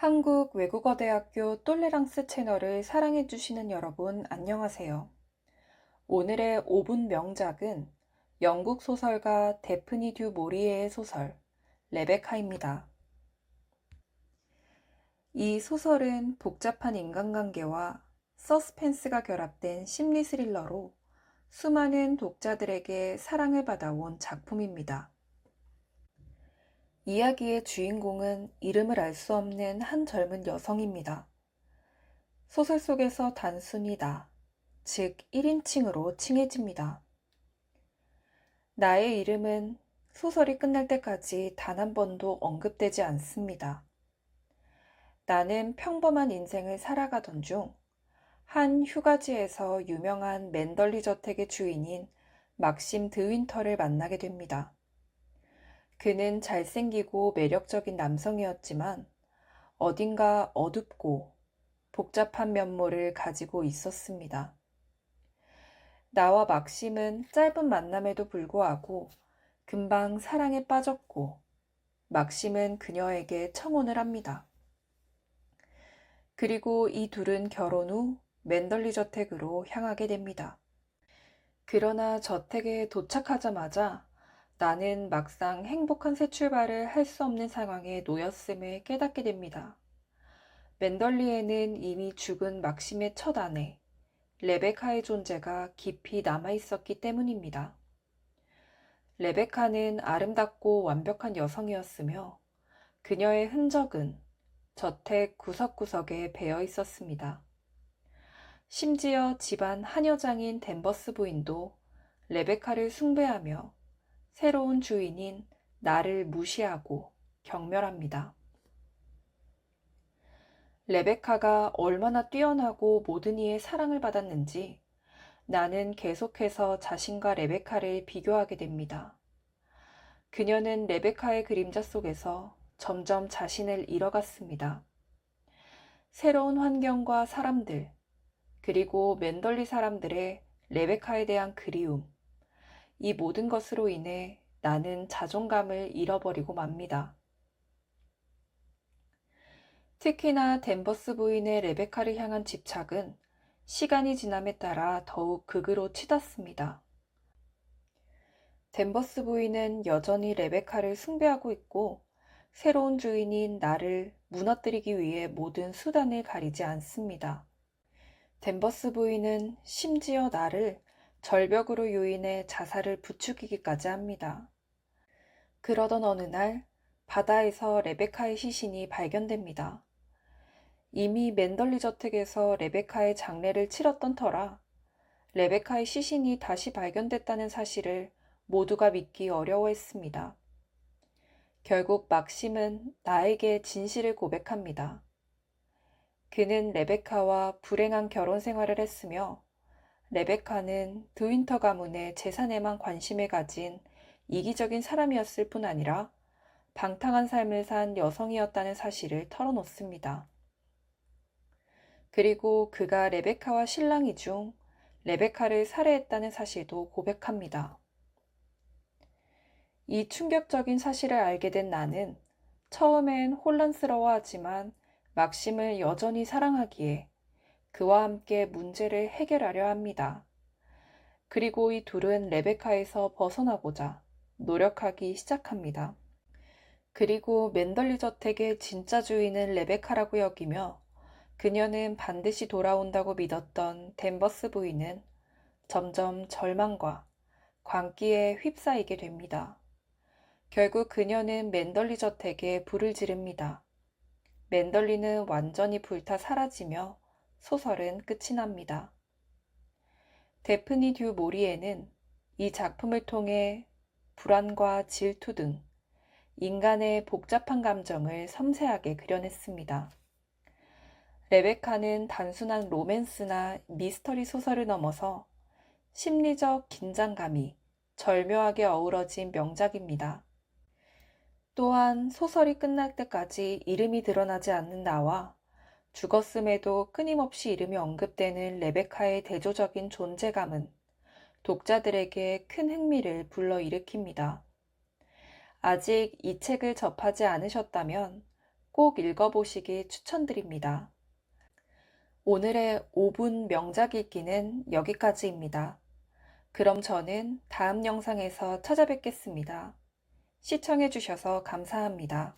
한국 외국어 대학교 똘레랑스 채널을 사랑해 주시는 여러분, 안녕하세요. 오늘의 5분 명작은 영국 소설가 데프니 듀 모리에의 소설, 레베카입니다. 이 소설은 복잡한 인간관계와 서스펜스가 결합된 심리 스릴러로 수많은 독자들에게 사랑을 받아온 작품입니다. 이야기의 주인공은 이름을 알 수 없는 한 젊은 여성입니다. 소설 속에서 단순히 나, 즉 1인칭으로 칭해집니다. 나의 이름은 소설이 끝날 때까지 단 한 번도 언급되지 않습니다. 나는 평범한 인생을 살아가던 중 한 휴가지에서 유명한 맨덜리 저택의 주인인 막심 드윈터를 만나게 됩니다. 그는 잘생기고 매력적인 남성이었지만 어딘가 어둡고 복잡한 면모를 가지고 있었습니다. 나와 막심은 짧은 만남에도 불구하고 금방 사랑에 빠졌고 막심은 그녀에게 청혼을 합니다. 그리고 이 둘은 결혼 후 맨덜리 저택으로 향하게 됩니다. 그러나 저택에 도착하자마자 나는 막상 행복한 새 출발을 할 수 없는 상황에 놓였음을 깨닫게 됩니다. 맨덜리에는 이미 죽은 막심의 첫 아내, 레베카의 존재가 깊이 남아 있었기 때문입니다. 레베카는 아름답고 완벽한 여성이었으며 그녀의 흔적은 저택 구석구석에 배어 있었습니다. 심지어 집안 한여장인 댄버스 부인도 레베카를 숭배하며 새로운 주인인 나를 무시하고 경멸합니다. 레베카가 얼마나 뛰어나고 모든 이의 사랑을 받았는지 나는 계속해서 자신과 레베카를 비교하게 됩니다. 그녀는 레베카의 그림자 속에서 점점 자신을 잃어갔습니다. 새로운 환경과 사람들, 그리고 맨덜리 사람들의 레베카에 대한 그리움, 이 모든 것으로 인해 나는 자존감을 잃어버리고 맙니다. 특히나 댄버스 부인의 레베카를 향한 집착은 시간이 지남에 따라 더욱 극으로 치닫습니다. 댄버스 부인은 여전히 레베카를 숭배하고 있고 새로운 주인인 나를 무너뜨리기 위해 모든 수단을 가리지 않습니다. 댄버스 부인은 심지어 나를 절벽으로 유인해 자살을 부추기기까지 합니다. 그러던 어느 날 바다에서 레베카의 시신이 발견됩니다. 이미 맨덜리 저택에서 레베카의 장례를 치렀던 터라 레베카의 시신이 다시 발견됐다는 사실을 모두가 믿기 어려워했습니다. 결국 막심은 나에게 진실을 고백합니다. 그는 레베카와 불행한 결혼 생활을 했으며 레베카는 드윈터 가문의 재산에만 관심을 가진 이기적인 사람이었을 뿐 아니라 방탕한 삶을 산 여성이었다는 사실을 털어놓습니다. 그리고 그가 레베카와 신랑이 중 레베카를 살해했다는 사실도 고백합니다. 이 충격적인 사실을 알게 된 나는 처음엔 혼란스러워하지만 막심을 여전히 사랑하기에 그와 함께 문제를 해결하려 합니다. 그리고 이 둘은 레베카에서 벗어나고자 노력하기 시작합니다. 그리고 맨덜리 저택의 진짜 주인은 레베카라고 여기며 그녀는 반드시 돌아온다고 믿었던 댄버스 부인은 점점 절망과 광기에 휩싸이게 됩니다. 결국 그녀는 맨덜리 저택에 불을 지릅니다. 맨덜리는 완전히 불타 사라지며 소설은 끝이 납니다. 데프니 듀 모리에는 이 작품을 통해 불안과 질투 등 인간의 복잡한 감정을 섬세하게 그려냈습니다. 레베카는 단순한 로맨스나 미스터리 소설을 넘어서 심리적 긴장감이 절묘하게 어우러진 명작입니다. 또한 소설이 끝날 때까지 이름이 드러나지 않는 나와 죽었음에도 끊임없이 이름이 언급되는 레베카의 대조적인 존재감은 독자들에게 큰 흥미를 불러일으킵니다. 아직 이 책을 접하지 않으셨다면 꼭 읽어보시기 추천드립니다. 오늘의 5분 명작 읽기는 여기까지입니다. 그럼 저는 다음 영상에서 찾아뵙겠습니다. 시청해주셔서 감사합니다.